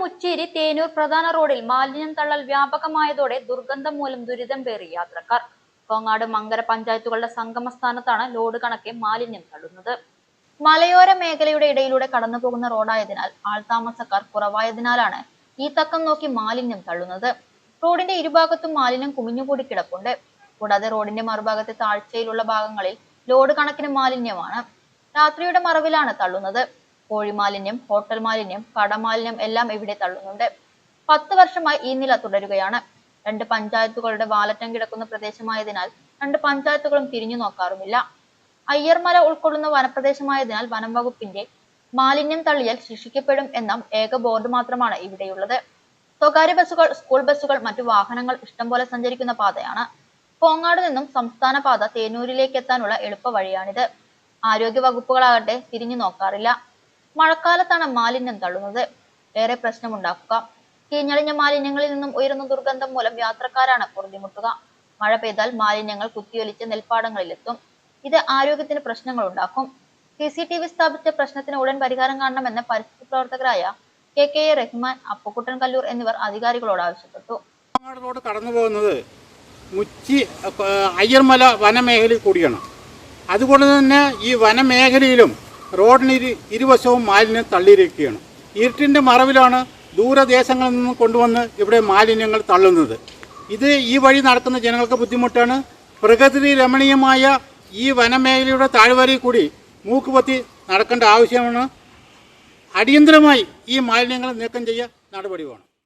മുച്ചേരി തേനൂർ പ്രധാന റോഡിൽ മാലിന്യം തള്ളൽ വ്യാപകമായതോടെ ദുർഗന്ധം മൂലം ദുരിതം പേറി യാത്രക്കാർ. കോങ്ങാട് മങ്കര പഞ്ചായത്തുകളുടെ സംഗമ സ്ഥാനത്താണ് ലോഡ് കണക്കെ മാലിന്യം തള്ളുന്നത്. മലയോര മേഖലയുടെ ഇടയിലൂടെ കടന്നു പോകുന്ന റോഡായതിനാൽ ആൾതാമസക്കാർ കുറവായതിനാലാണ് ഈ തക്കം നോക്കി മാലിന്യം തള്ളുന്നത്. റോഡിന്റെ ഇരുഭാഗത്തും മാലിന്യം കുമിഞ്ഞുകൂടി കിടപ്പുണ്ട്. കൂടാതെ റോഡിന്റെ മറുഭാഗത്തെ താഴ്ചയിലുള്ള ഭാഗങ്ങളിൽ ലോഡ് കണക്കിന് മാലിന്യമാണ്. രാത്രിയുടെ മറവിലാണ് തള്ളുന്നത്. കോഴി മാലിന്യം ഹോട്ടൽ മാലിന്യം കടമാലിന്യം എല്ലാം ഇവിടെ തള്ളുന്നുണ്ട്. പത്ത് വർഷമായി ഈ നില തുടരുകയാണ്. രണ്ട് പഞ്ചായത്തുകളുടെ വാലറ്റം കിടക്കുന്ന പ്രദേശമായതിനാൽ രണ്ട് പഞ്ചായത്തുകളും തിരിഞ്ഞു നോക്കാറുമില്ല. അയ്യർമല ഉൾക്കൊള്ളുന്ന വനപ്രദേശമായതിനാൽ വനം വകുപ്പിന്റെ മാലിന്യം തള്ളിയാൽ ശിക്ഷിക്കപ്പെടും എന്ന ഏക ബോർഡ് മാത്രമാണ് ഇവിടെയുള്ളത്. സ്വകാര്യ ബസ്സുകൾ സ്കൂൾ ബസ്സുകൾ മറ്റു വാഹനങ്ങൾ ഇഷ്ടംപോലെ സഞ്ചരിക്കുന്ന പാതയാണ്. കോങ്ങാട് നിന്നും സംസ്ഥാന പാത തേനൂരിലേക്ക് എത്താനുള്ള എളുപ്പ വഴിയാണിത് ആരോഗ്യ വകുപ്പുകളാകട്ടെ തിരിഞ്ഞു നോക്കാറില്ല. മഴക്കാലത്താണ് മാലിന്യം തള്ളുന്നത്. ഏറെ പ്രശ്നമുണ്ടാക്കുക. കീഞ്ഞളിഞ്ഞ മാലിന്യങ്ങളിൽ നിന്നും ഉയരുന്ന ദുർഗന്ധം മൂലം യാത്രക്കാരാണ് പൊറുതിമുട്ടുക. മഴ പെയ്താൽ മാലിന്യങ്ങൾ കുത്തിയൊലിച്ച് നെൽപ്പാടങ്ങളിലെത്തും. ഇത് ആരോഗ്യത്തിന് പ്രശ്നങ്ങൾ ഉണ്ടാക്കും സി സി ടി വി സ്ഥാപിച്ച പ്രശ്നത്തിന് ഉടൻ പരിഹാരം കാണണമെന്ന് പരിസ്ഥിതി പ്രവർത്തകരായ K K A Rahman Appukuttan Kallur എന്നിവർ അധികാരികളോട് ആവശ്യപ്പെട്ടു. റോഡ് മുച്ചി അയ്യർമല വനമേഖലയിൽ കൂടിയാണ്. അതുകൊണ്ട് തന്നെ ഈ വനമേഖലയിലും റോഡിന് ഇരു ഇരുവശവും മാലിന്യം തള്ളിയിരിക്കുകയാണ്. ഇരുട്ടിന്റെ മറവിലാണ് ദൂരദേശങ്ങളിൽ നിന്ന് കൊണ്ടുവന്ന് ഇവിടെ മാലിന്യങ്ങൾ തള്ളുന്നത്. ഇത് ഈ വഴി നടക്കുന്ന ജനങ്ങൾക്ക് ബുദ്ധിമുട്ടാണ്. പ്രകൃതി രമണീയമായ ഈ വനമേഖലയുടെ താഴ്വരയിൽ കൂടി മൂക്കുപത്തി നടക്കേണ്ട ആവശ്യമാണ്. അടിയന്തരമായി ഈ മാലിന്യങ്ങൾ നീക്കം ചെയ്യുക നടപടി വേണം.